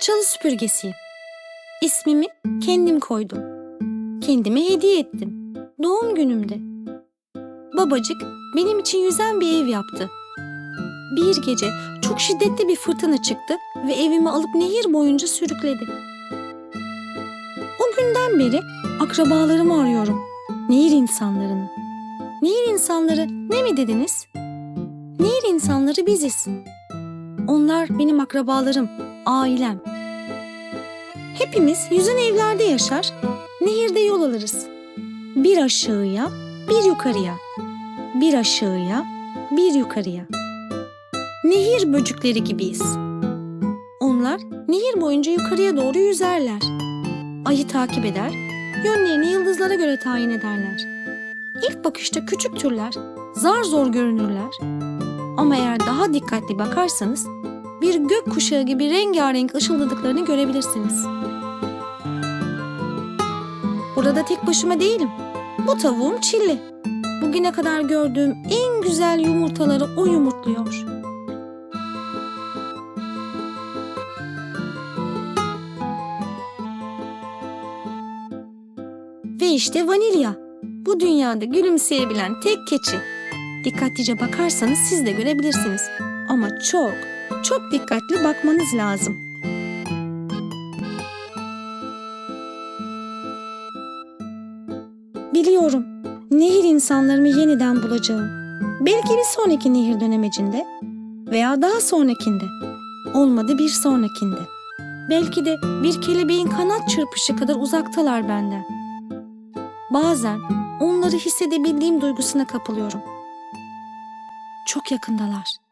Çalı süpürgesiyim. İsmimi kendim koydum. Kendime hediye ettim. Doğum günümde. Babacık benim için yüzen bir ev yaptı. Bir gece çok şiddetli bir fırtına çıktı ve evimi alıp nehir boyunca sürükledi. O günden beri akrabalarımı arıyorum. Nehir insanlarını. Nehir insanları ne mi dediniz? Nehir insanları biziz. Onlar benim akrabalarım, ailem. Hepimiz yüzün evlerde yaşar, nehirde yol alırız. Bir aşağıya, bir yukarıya. Bir aşağıya, bir yukarıya. Nehir böcükleri gibiyiz. Onlar nehir boyunca yukarıya doğru yüzerler. Ayı takip eder, yönlerini yıldızlara göre tayin ederler. İlk bakışta küçük türler, zar zor görünürler. Ama eğer daha dikkatli bakarsanız bir gök kuşağı gibi rengarenk ışıldadıklarını görebilirsiniz. Burada tek başıma değilim. Bu tavuğum Çilli. Bugüne kadar gördüğüm en güzel yumurtaları o yumurtluyor. Ve işte vanilya. Bu dünyada gülümseyebilen tek keçi. Dikkatlice bakarsanız siz de görebilirsiniz. Ama çok, çok dikkatli bakmanız lazım. Biliyorum. Nehir insanlarımı yeniden bulacağım. Belki bir sonraki nehir dönemecinde veya daha sonrakinde. Olmadı bir sonrakinde. Belki de bir kelebeğin kanat çırpışı kadar uzaktalar benden. Bazen onları hissedebildiğim duygusuna kapılıyorum. Çok yakındalar.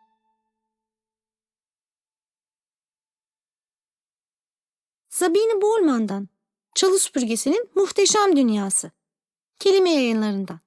Sabine Bollman'dan Çalı Süpürgesi'nin Muhteşem Dünyası. Kelime yayınlarından.